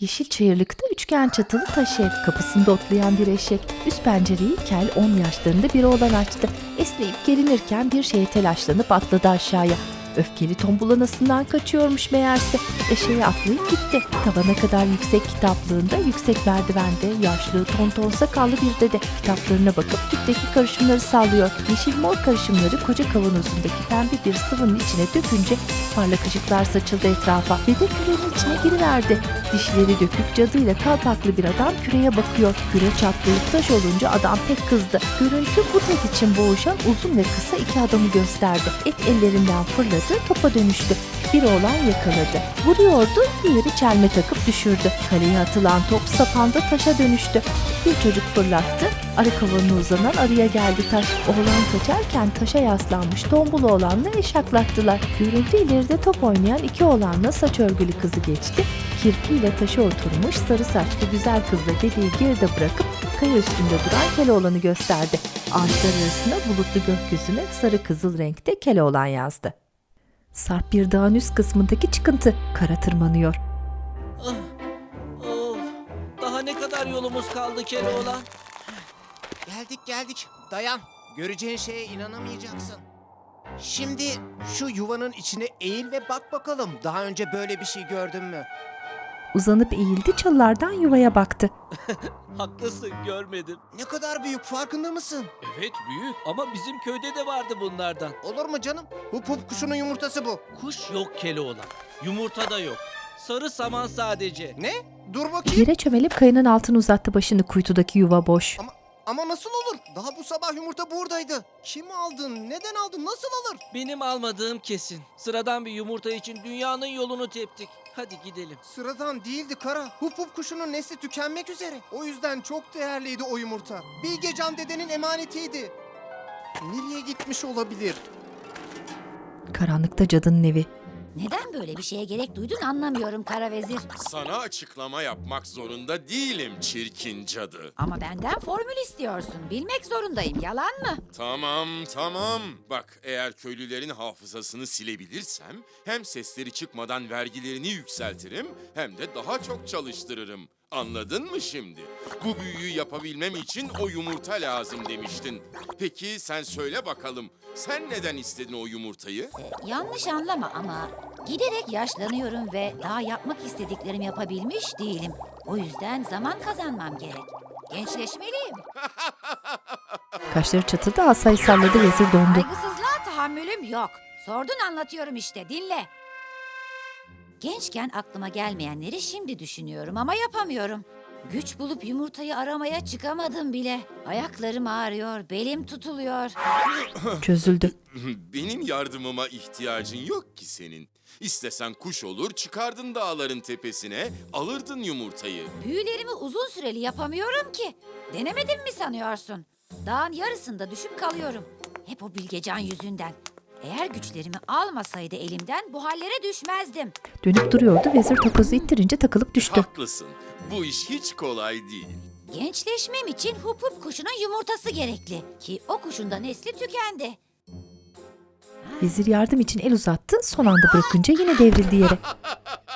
Yeşil çayırlıkta üçgen çatılı taş ev, kapısında otlayan bir eşek. Üst pencereyi kel 10 yaşlarında bir oğlan açtı. Esneyip gelinirken bir şeye telaşlanıp atladı aşağıya. Öfkeli tombulanasından kaçıyormuş meğerse. Eşeğe atlayıp gitti. Tavana kadar yüksek kitaplığında, yüksek merdivende, yaşlı, tonton sakallı bir dede. Kitaplarına bakıp tüpteki karışımları sallıyor. Yeşil mor karışımları koca kavanozundaki pembe bir sıvının içine dökünce parlak ışıklar saçıldı etrafa. Dede kürenin içine giriverdi. Dişleri dökük cadıyla kalpaklı bir adam küreye bakıyor. Küre çatlayıp taş olunca adam pek kızdı. Görüntü bu tek için boğuşan uzun ve kısa iki adamı gösterdi. Et ellerinden fırladı, topa dönüştü. Bir oğlan yakaladı. Vuruyordu, diğeri çelme takıp düşürdü. Kaleye atılan top sapanda taşa dönüştü. Bir çocuk fırlattı, arı kovanına uzanan arıya geldi taş. Oğlan kaçarken taşa yaslanmış tombul oğlanla eşaklattılar. Görüntü ileride top oynayan iki oğlanla saç örgülü kızı geçti. Kirpiyle taşa oturmuş sarı saçlı güzel kızla dedeyi geride bırakıp kaya üstünde duran Keloğlan'ı gösterdi. Ağaçlar arasında bulutlu gökyüzüne sarı kızıl renkte Keloğlan yazdı. Sarp bir dağın üst kısmındaki çıkıntı kara tırmanıyor. Ah, of. Daha ne kadar yolumuz kaldı Keloğlan? Geldik geldik. Dayan. Göreceğin şeye inanamayacaksın. Şimdi şu yuvanın içine eğil ve bak bakalım. Daha önce böyle bir şey gördün mü? Uzanıp eğildi çalılardan yuvaya baktı. Haklısın görmedim. Ne kadar büyük farkında mısın? Evet büyük ama bizim köyde de vardı bunlardan. Olur mu canım? Hup hup kuşunun yumurtası bu. Kuş yok Keloğlan. Yumurta da yok. Sarı saman sadece. Ne? Dur bakayım. Yere çömelip kayanın altına uzattı başını kuytudaki yuva boş. Ama, ama nasıl olur? Daha bu sabah yumurta buradaydı. Kim aldın? Neden aldın? Nasıl alır? Benim almadığım kesin. Sıradan bir yumurta için dünyanın yolunu teptik. Hadi gidelim. Sıradan değildi Kara. Hup hup kuşunun nesli tükenmek üzere. O yüzden çok değerliydi o yumurta. Bilgecan dedenin emanetiydi. Nereye gitmiş olabilir? Karanlıkta cadının evi. Neden böyle bir şeye gerek duydun anlamıyorum kara vezir. Sana açıklama yapmak zorunda değilim çirkin cadı. Ama benden formül istiyorsun. Bilmek zorundayım. Yalan mı? Tamam tamam. Bak eğer köylülerin hafızasını silebilirsem hem sesleri çıkmadan vergilerini yükseltirim hem de daha çok çalıştırırım. Anladın mı şimdi? Bu büyüyü yapabilmem için o yumurta lazım demiştin. Peki sen söyle bakalım. Sen neden istedin o yumurtayı? Ee, yanlış anlama ama giderek yaşlanıyorum ve daha yapmak istediklerimi yapabilmiş değilim. O yüzden zaman kazanmam gerek. Gençleşmeliyim. Kaşları çatırdı asayı salladı vezir dondu. Saygısızlığa tahammülüm yok. Sordun anlatıyorum işte dinle. Gençken aklıma gelmeyenleri şimdi düşünüyorum ama yapamıyorum. Güç bulup yumurtayı aramaya çıkamadım bile. Ayaklarım ağrıyor, belim tutuluyor. Çözüldü. Benim yardımıma ihtiyacın yok ki senin. İstesen kuş olur, çıkardın dağların tepesine, alırdın yumurtayı. Büyülerimi uzun süreli yapamıyorum ki. Denemedim mi sanıyorsun? Dağın yarısında düşüp kalıyorum. Hep o bilgecan yüzünden. Eğer güçlerimi almasaydı elimden bu hallere düşmezdim. Dönüp duruyordu vezir topuzu ittirince takılıp düştü. Haklısın. Bu iş hiç kolay değil. Gençleşmem için hup hup kuşunun yumurtası gerekli. Ki o kuşun da nesli tükendi. Vezir yardım için el uzattı son anda bırakınca yine devrildi yere.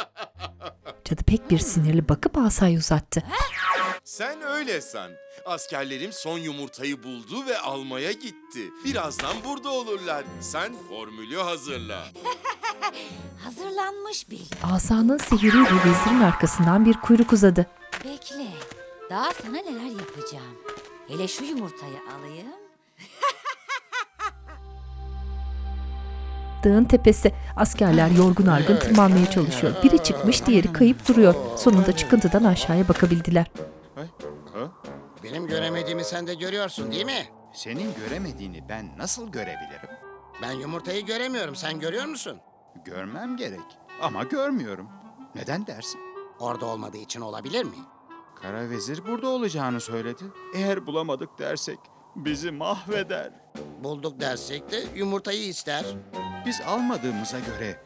Cadı pek bir sinirli bakıp asayı uzattı. Sen öyle san. Askerlerim son yumurtayı buldu ve almaya gitti. Birazdan burada olurlar. Sen formülü hazırla. Hazırlanmış bil. Asanın sihiriyle vezirin arkasından bir kuyruk uzadı. Bekle. Daha sana neler yapacağım. Hele şu yumurtayı alayım. Dağın tepesi. Askerler yorgun argın tırmanmaya çalışıyor. Biri çıkmış diğeri kayıp duruyor. Sonunda çıkıntıdan aşağıya bakabildiler. Benim göremediğimi sen de görüyorsun değil mi? Senin göremediğini ben nasıl görebilirim? Ben yumurtayı göremiyorum. Sen görüyor musun? Görmem gerek ama görmüyorum. Neden dersin? Orada olmadığı için olabilir mi? Kara vezir burada olacağını söyledi. Eğer bulamadık dersek bizi mahveder. Bulduk dersek de yumurtayı ister. Biz almadığımıza göre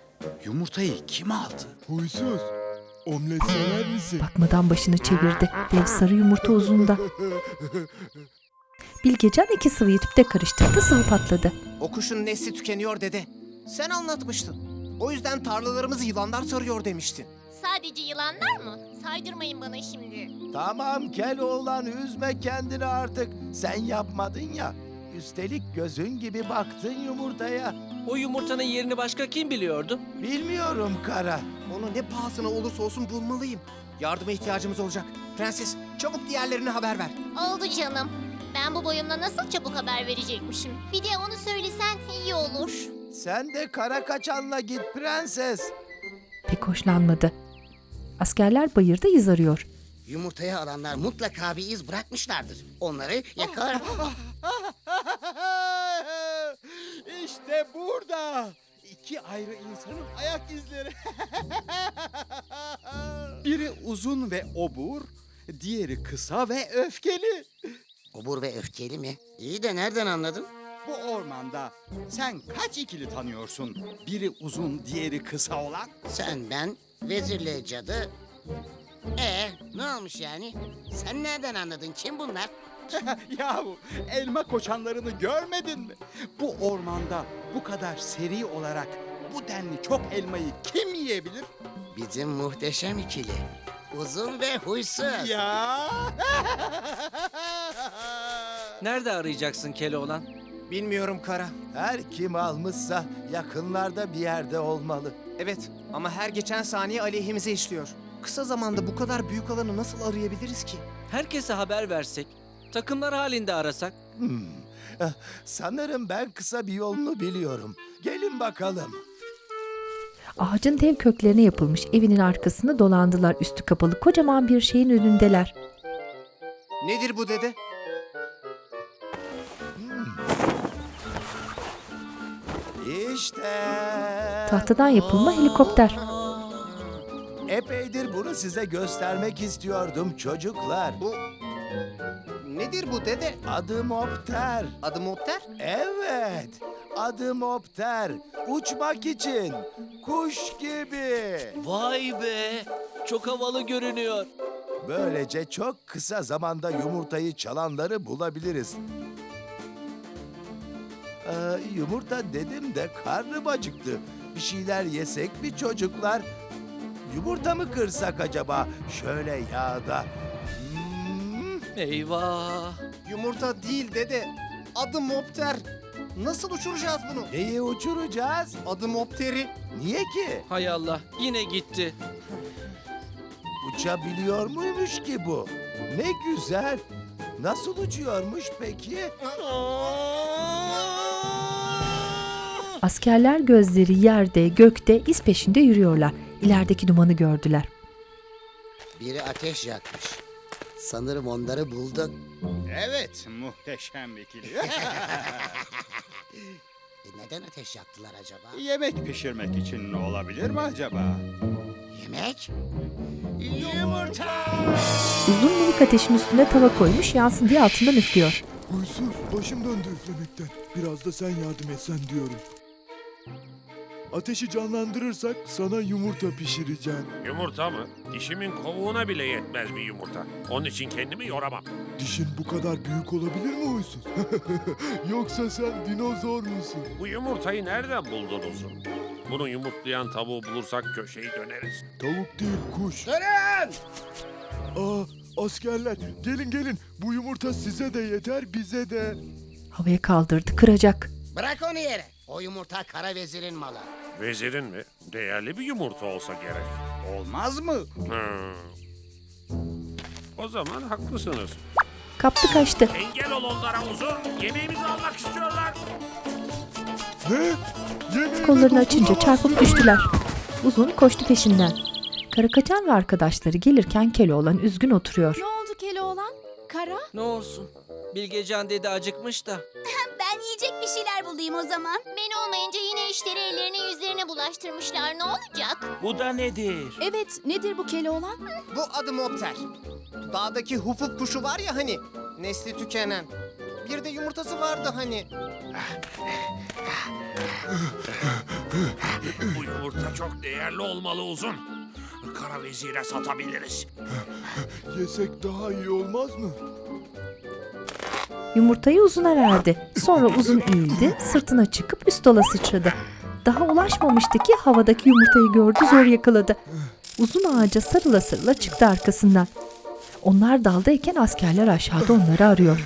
yumurtayı kim aldı? Huysuz. Omlet sever misin? Bakmadan başını çevirdi. Dev sarı yumurta uzunda. Bilgecan iki sıvıyı tüpte karıştırdı sıvı patladı. O kuşun nesli tükeniyor dede. Sen anlatmıştın. O yüzden tarlalarımızı yılanlar sarıyor demiştin. Sadece yılanlar mı? Saydırmayın bana şimdi. Tamam Keloğlan üzme kendini artık. Sen yapmadın ya. Üstelik gözün gibi baktın yumurtaya. O yumurtanın yerini başka kim biliyordu? Bilmiyorum Kara. Onu ne pahasına olursa olsun bulmalıyım. Yardıma ihtiyacımız olacak. Prenses çabuk diğerlerine haber ver. Oldu canım. Ben bu boyumla nasıl çabuk haber verecekmişim? Bir de onu söylesen iyi olur. Sen de kara kaçanla git prenses. Pek hoşlanmadı. Askerler bayırda iz arıyor. Yumurtayı alanlar mutlaka bir iz bırakmışlardır. Onları yakar... işte burada. İki ayrı insanın ayak izleri. Biri uzun ve obur, diğeri kısa ve öfkeli. Obur ve öfkeli mi? İyi de nereden anladın? Bu ormanda sen kaç ikili tanıyorsun? Biri uzun, diğeri kısa olan? Sen, ben, vezirle cadı... Ee, ne olmuş yani? Sen nereden anladın? Kim bunlar? Yahu elma koçanlarını görmedin mi? Bu ormanda bu kadar seri olarak bu denli çok elmayı kim yiyebilir? Bizim muhteşem ikili. Uzun ve huysuz. Ya! Nerede arayacaksın Keloğlan? Bilmiyorum Kara. Her kim almışsa yakınlarda bir yerde olmalı. Evet ama her geçen saniye aleyhimize işliyor. Kısa zamanda bu kadar büyük alanı nasıl arayabiliriz ki? Herkese haber versek, takımlar halinde arasak. Hmm. eh, Sanırım ben kısa bir yolunu biliyorum. Gelin bakalım. Ağacın dev köklerine yapılmış evinin arkasını dolandılar. Üstü kapalı kocaman bir şeyin önündeler. Nedir bu dede? İşte. Tahtadan yapılma helikopter. Epeydir bunu size göstermek istiyordum çocuklar. Bu... Nedir bu dede? Adım Opter. Adım Opter? Evet. Adım Opter. Uçmak için. Kuş gibi. Vay be! Çok havalı görünüyor. Böylece çok kısa zamanda yumurtayı çalanları bulabiliriz. Ee, yumurta dedim de karnım acıktı. Bir şeyler yesek mi çocuklar? Yumurta mı kırsak acaba? Şöyle yağda. Eyvah! Yumurta değil dede. Adım Opter. Nasıl uçuracağız bunu? neyi uçuracağız? Adım Opter'i. Niye ki? Hay Allah, yine gitti. Uçabiliyor muymuş ki bu? Ne güzel. Nasıl uçuyormuş peki? Askerler gözleri yerde, gökte, iz peşinde yürüyorlar. İlerideki dumanı gördüler. Biri ateş yakmış. Sanırım onları bulduk. Evet, muhteşem ikili. E neden ateş yaktılar acaba? Yemek pişirmek için ne olabilir mi acaba? Yemek? Uzun minik ateşin üstüne tava koymuş yansın diye altından üflüyor. Huysuz başım döndü üflemekten. Biraz da sen yardım etsen diyorum. Ateşi canlandırırsak sana yumurta pişireceğim. Yumurta mı? Dişimin kovuğuna bile yetmez bir yumurta. Onun için kendimi yoramam. Dişin bu kadar büyük olabilir mi huysuz? Yoksa sen dinozor musun? Bu yumurtayı nereden buldun uzun? Bunu yumurtlayan tavuğu bulursak köşeyi döneriz. Tavuk değil kuş. Durun! Aa askerler gelin gelin bu yumurta size de yeter bize de. Havaya kaldırdı, kıracak. Bırak onu yere. O yumurta kara vezirin malı. Vezirin mi? Değerli bir yumurta olsa gerek. Olmaz mı? Hmm. O zaman haklısınız. Kaptı kaçtı. Engel ol onlara uzun. Yemeğimizi almak istiyorlar. Ne? Yemeğime Kollarını açınca çarpıp düştüler. Uzun koştu peşinden. Karakaçan ve arkadaşları gelirken Keloğlan üzgün oturuyor. Ne oldu Keloğlan? Kara? Ne olsun? Bilgecan dede acıkmış da. Bulayım o zaman. Ben olmayınca yine işleri ellerini yüzlerine bulaştırmışlar. Ne olacak? Bu da nedir? Evet, nedir bu Keloğlan? Bu adım Opter. Dağdaki hufuk kuşu var ya hani. Nesli tükenen. Bir de yumurtası vardı hani. Bu yumurta çok değerli olmalı uzun. Kara vezire satabiliriz. Yesek daha iyi olmaz mı? Yumurtayı uzuna verdi. Sonra uzun eğildi, sırtına çıkıp üst dola sıçradı. Daha ulaşmamıştı ki havadaki yumurtayı gördü, zor yakaladı. Uzun ağaca sarıla sarıla çıktı arkasından. Onlar daldayken askerler aşağıda onları arıyor.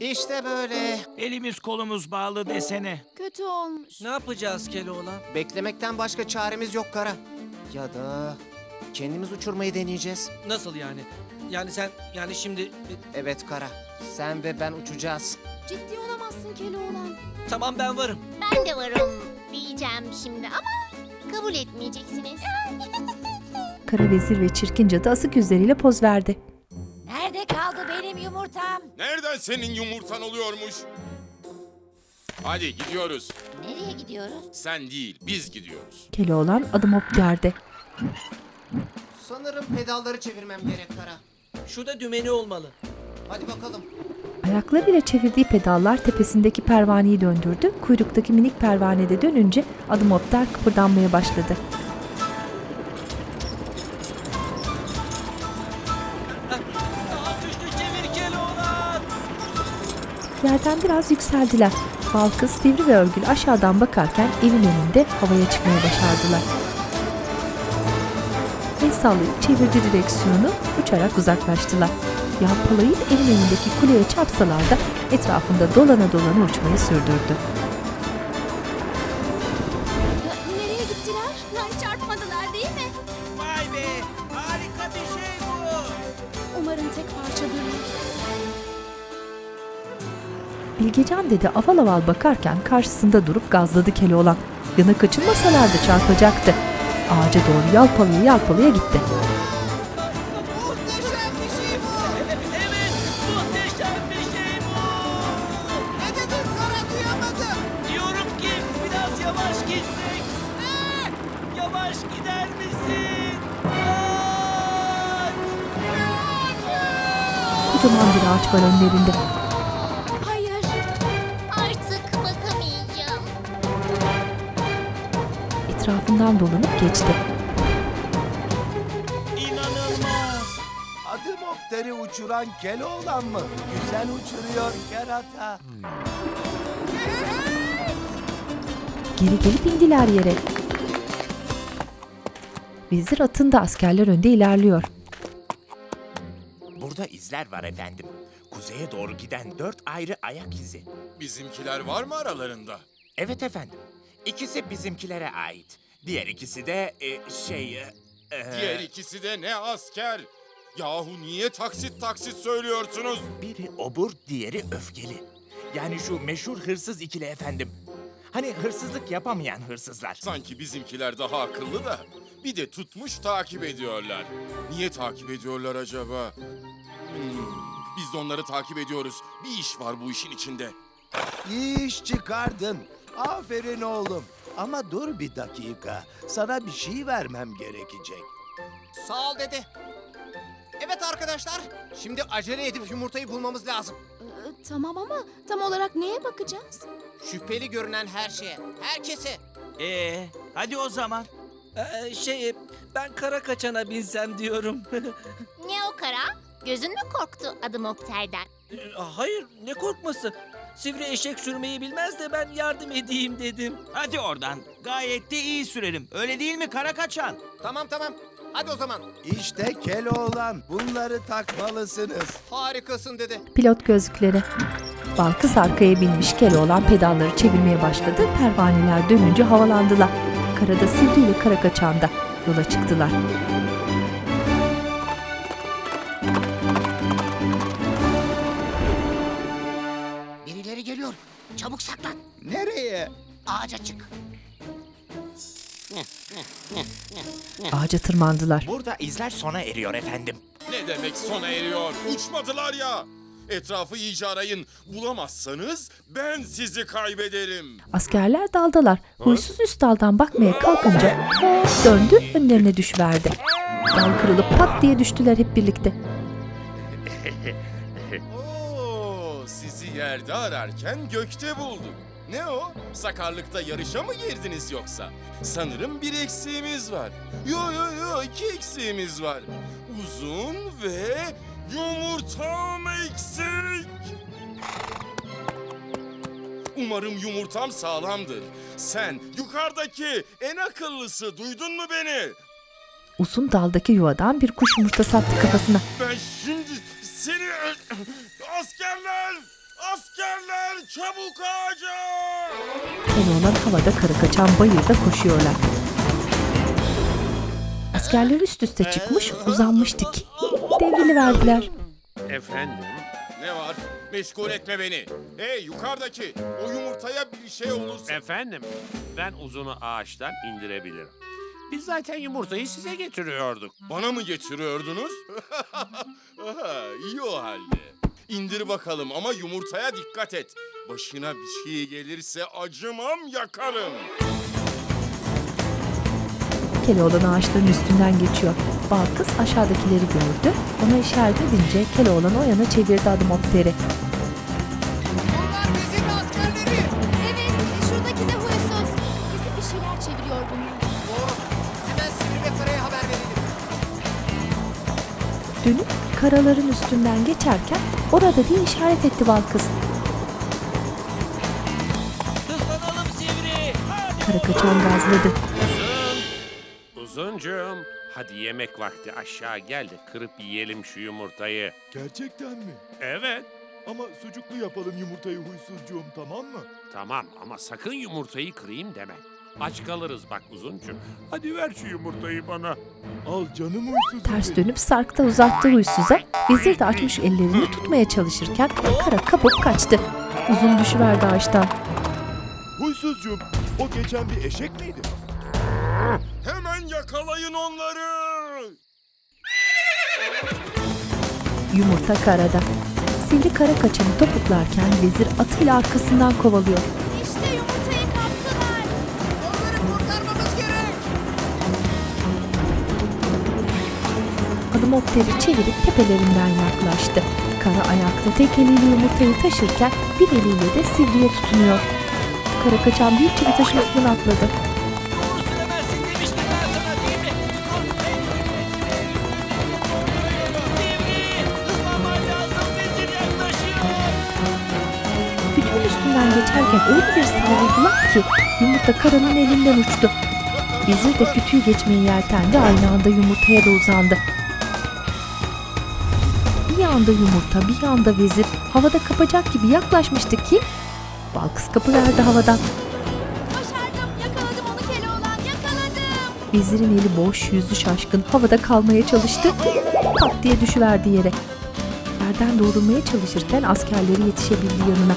İşte böyle. Elimiz kolumuz bağlı desene. Kötü olmuş. Ne yapacağız Keloğlan? Beklemekten başka çaremiz yok Kara. Ya da kendimiz uçurmayı deneyeceğiz. Nasıl yani? Yani sen yani şimdi Evet Kara. Sen ve ben uçacağız. Ciddi olamazsın Keloğlan. tamam ben varım. Ben de varım diyeceğim şimdi ama kabul etmeyeceksiniz. Kara vezir ve çirkin cadı asık yüzleriyle poz verdi. Nerede kaldı benim yumurtam? Nereden senin yumurtan oluyormuş? Hadi gidiyoruz. Nereye gidiyoruz? Sen değil, biz gidiyoruz. Keloğlan adım hop derdi. Sanırım pedalları çevirmem gerek Kara. Şurada dümeni olmalı. Hadi bakalım. Ayaklarıyla çevirdiği pedallar tepesindeki pervaneyi döndürdü. Kuyruktaki minik pervane de dönünce adım hopter kıpırdanmaya başladı. Yerden biraz yükseldiler. Balkız, Sivri ve Örgül aşağıdan bakarken evin önünde havaya çıkmaya başardılar. Sallayıp çevirdi direksiyonu, uçarak uzaklaştılar. Yalpalayıp evin önündeki kuleye çarpsalar da etrafında dolana dolana uçmayı sürdürdü. Ya, nereye gittiler? Lan çarpmadılar değil mi? Vay be harika bir şey bu. Umarım tek parçadırlar. Bilgecan dede aval aval bakarken karşısında durup gazladı Keloğlan. Yana kaçınmasalardı çarpacaktı. Ağaca doğru yalpalaya yalpalaya gitti. Muhteşem bir şey bu. Evet, Etrafından dolanıp geçti. İnanılmaz. Adım Oktar'ı uçuran Keloğlan mı? Güzel uçuruyor kerata. Geri gelip indiler yere. Vezir atında askerler önde ilerliyor. Burada izler var efendim. Kuzeye doğru giden dört ayrı ayak izi. Bizimkiler var mı aralarında? Evet efendim. İkisi bizimkilere ait. Diğer ikisi de e, şey... e, e, Diğer ikisi de ne asker? Yahu niye taksit taksit söylüyorsunuz? Biri obur, diğeri öfkeli. Yani şu meşhur hırsız ikili efendim. Hani hırsızlık yapamayan hırsızlar. Sanki bizimkiler daha akıllı da. Bir de tutmuş takip ediyorlar. Niye takip ediyorlar acaba? Hmm, biz de onları takip ediyoruz. Bir iş var bu işin içinde. İyi iş çıkardın. Aferin oğlum. Ama dur bir dakika. Sana bir şey vermem gerekecek. Sağ ol dede. Evet arkadaşlar. Şimdi acele edip yumurtayı bulmamız lazım. Ee, tamam ama tam olarak neye bakacağız? Şüpheli görünen her şeye, herkese. Ee, hadi o zaman. Ee, şey, ben kara kaçana binsem diyorum. Ne o kara? Gözün mü korktu adım Okter'den? Ee, Hayır, ne korkması? Sivri eşek sürmeyi bilmez de ben yardım edeyim dedim. Hadi oradan. Gayet de iyi sürelim. Öyle değil mi kara kaçan? Tamam tamam. Hadi o zaman. İşte Keloğlan. Bunları takmalısınız. Harikasın dede. Pilot gözlükleri. Balkız arkaya binmiş Keloğlan pedalları çevirmeye başladı. Pervaneler dönünce havalandılar. Karada Sivri ile kara kaçanda yola çıktılar. Nereye? Ağaca çık. Ağaca tırmandılar. Burada izler sona eriyor efendim. Ne demek sona eriyor? Uçmadılar ya. Etrafı iyice arayın. Bulamazsanız ben sizi kaybederim. Askerler daldalar. Huysuz üst daldan bakmaya kalkınca döndü önlerine düşüverdi. Dal kırılıp pat diye düştüler hep birlikte. Oo, sizi yerde ararken gökte bulduk. Ne o? Sakarlıkta yarışa mı girdiniz yoksa? Sanırım bir eksiğimiz var. Yo yo yo iki eksiğimiz var. Uzun ve yumurtam eksik. Umarım yumurtam sağlamdır. Sen yukarıdaki en akıllısı duydun mu beni? uzun daldaki yuvadan bir kuş yumurtası attı kafasına. Ben şimdi seni... Askerler! Askerler! Çabuk ağaca! Keloğlan havada kara kaçan bayırda koşuyorlar. Askerler üst üste çıkmış, uzanmıştı ki devrili verdiler. Efendim? Ne var? Meşgul etme beni. Hey yukarıdaki o yumurtaya bir şey olursa... Efendim, ben uzunu ağaçtan indirebilirim. Biz zaten yumurtayı size getiriyorduk. Bana mı getiriyordunuz? Aha, iyi o halde. İndir bakalım ama yumurtaya dikkat et. Başına bir şey gelirse acımam yakarım. Keloğlan ağaçların üstünden geçiyor. Balkız aşağıdakileri gördü. Ona işaret edince Keloğlan o yana çevirdi adım opteri. Karaların üstünden geçerken orada diye işaret etti Sivri. Hadi. Kara kaçan gazladı. Uzuncuğum, hadi yemek vakti aşağı gel de kırıp yiyelim şu yumurtayı. Gerçekten mi? Evet, Ama sucuklu yapalım yumurtayı huysuzcuğum tamam mı? tamam ama sakın yumurtayı kırayım deme. Aç kalırız bak uzuncu. Hadi ver şu yumurtayı bana. Al canım huysuzum Ters dönüp sarkta uzattı huysuza. Vezir de açmış ellerini tutmaya çalışırken kara kapıp kaçtı. Uzun düşüverdi ağaçtan. Huysuzcuğum o geçen bir eşek miydi? Hemen yakalayın onları. Yumurta karada. Sivri kara kaçanı topuklarken vezir atıyla arkasından kovalıyor. İşte yumurtayı Adım opteri çevirip tepelerinden yaklaştı. Kara ayakta tek eliyle yumurtayı taşırken bir eliyle de sivriye tutunuyor. Kara kaçan bir çivi taşın üstüne atladı. Kütüğün üstünden geçerken öyle bir savruldular ki yumurta karanın elinden uçtu. Vezir de kütüğü geçmeyi yeltendi aynı anda yumurtaya da uzandı. Bir anda yumurta bir anda vezir havada kapacak gibi yaklaşmıştı ki Balkız kapı verdi havadan. Başardım, yakaladım onu Keloğlan, yakaladım. Vezirin eli boş, yüzü şaşkın, havada kalmaya çalıştı. Pat diye düşüverdi yere. Yerden doğrulmaya çalışırken askerleri yetişebildi yanına.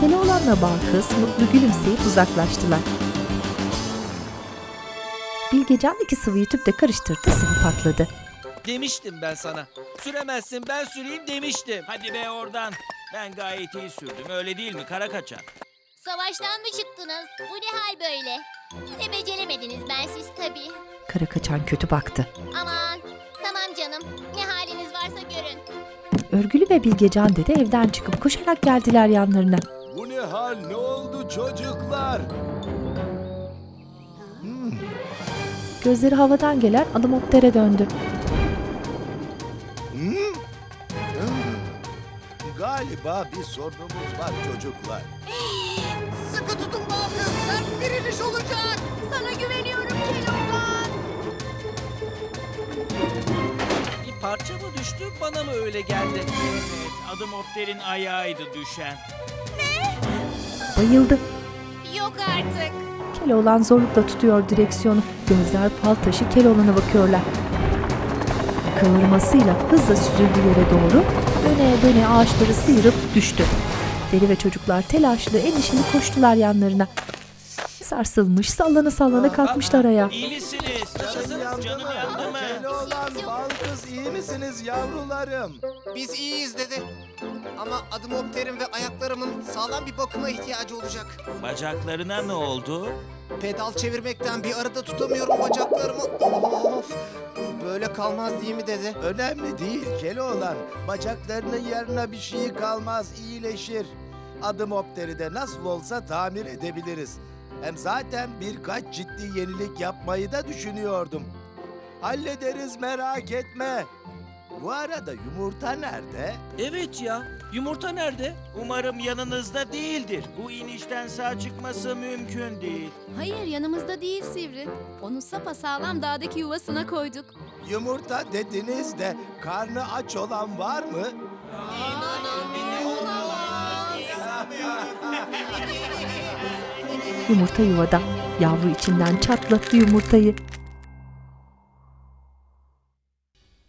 Keloğlan'la Balkız mutlu gülümseyip uzaklaştılar. Bilgecan iki sıvıyı tüpte karıştırdı, sıvı patladı. Demiştim ben sana. Süremezsin ben süreyim demiştim. Hadi be oradan. Ben gayet iyi sürdüm öyle değil mi kara kaçan? Savaştan mı çıktınız? Bu ne hal böyle? Yine beceremediniz bensiz tabii. Kara kaçan kötü baktı. Aman tamam canım. Ne haliniz varsa görün. Örgülü ve Bilgecan dede evden çıkıp koşarak geldiler yanlarına. Bu ne hal ne oldu çocuklar? Gözleri havadan gelen adım optere döndü. Galiba bir sorunumuz var çocuklar. Sıkı tutun Balkız. Sert bir iniş olacak. Sana güveniyorum Keloğlan. Bir parça mı düştü bana mı öyle geldi? Evet adım Opter'in ayağıydı düşen. Bayıldı. Yok artık. Keloğlan zorlukla tutuyor direksiyonu. Gözler fal taşı Keloğlan'a bakıyorlar. Kıvırmasıyla hızla süzüldü yere doğru döne döne ağaçları sıyırıp düştü. Deli ve çocuklar telaşlı endişeli koştular yanlarına. Sarsılmış sallana sallana kalkmışlar ayağa. İyi misiniz? Nasılsınız? Canım mı? yandı mı? Keloğlan, Balkız iyi misiniz yavrularım? Biz iyiyiz dedi. Ama adım opterim ve ayaklarımın sağlam bir bakıma ihtiyacı olacak. Bacaklarına ne oldu? Pedal çevirmekten bir arada tutamıyorum bacaklarımı. Of! Böyle kalmaz değil mi dedi. Önemli değil Keloğlan. Bacaklarının yerine bir şey kalmaz, iyileşir. Adım opteri de nasıl olsa tamir edebiliriz. Hem zaten birkaç ciddi yenilik yapmayı da düşünüyordum. Hallederiz merak etme. Bu arada yumurta nerede? Evet ya. Yumurta nerede? Umarım yanınızda değildir. Bu inişten sağ çıkması mümkün değil. Hayır yanımızda değil Sivri. Onu sapasağlam dağdaki yuvasına koyduk. Yumurta dediniz de karnı aç olan var mı? Yumurta yuvada. Yavru içinden çatlattı yumurtayı.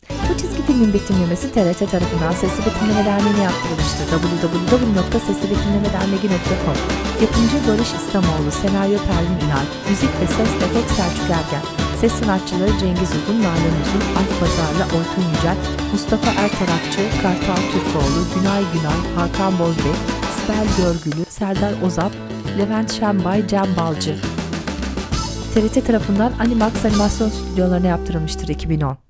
Bu çizgi filmin betimlemesi TRT tarafından Sesli Betimleme Derneği'ne yaptırılmıştır. www.seslibetimlemederneği.com Yapımcı Barış İslamoğlu, senaryo Pervin Ünal, müzik ve ses efekt Selçuk Ergen, ses sanatçıları Cengiz Uzun, Nalan Uzun, Alp Pazarlı, Orkun Yücel, Mustafa Ertarakçı, Kartal Türkoğlu, Günay Günay, Hakan Bozbek, Sibel Görgülü, Serdar Ozap, Levent Şenbay, Cem Balcı. TRT tarafından Animax Animasyon Stüdyolarına yaptırılmıştır 2010.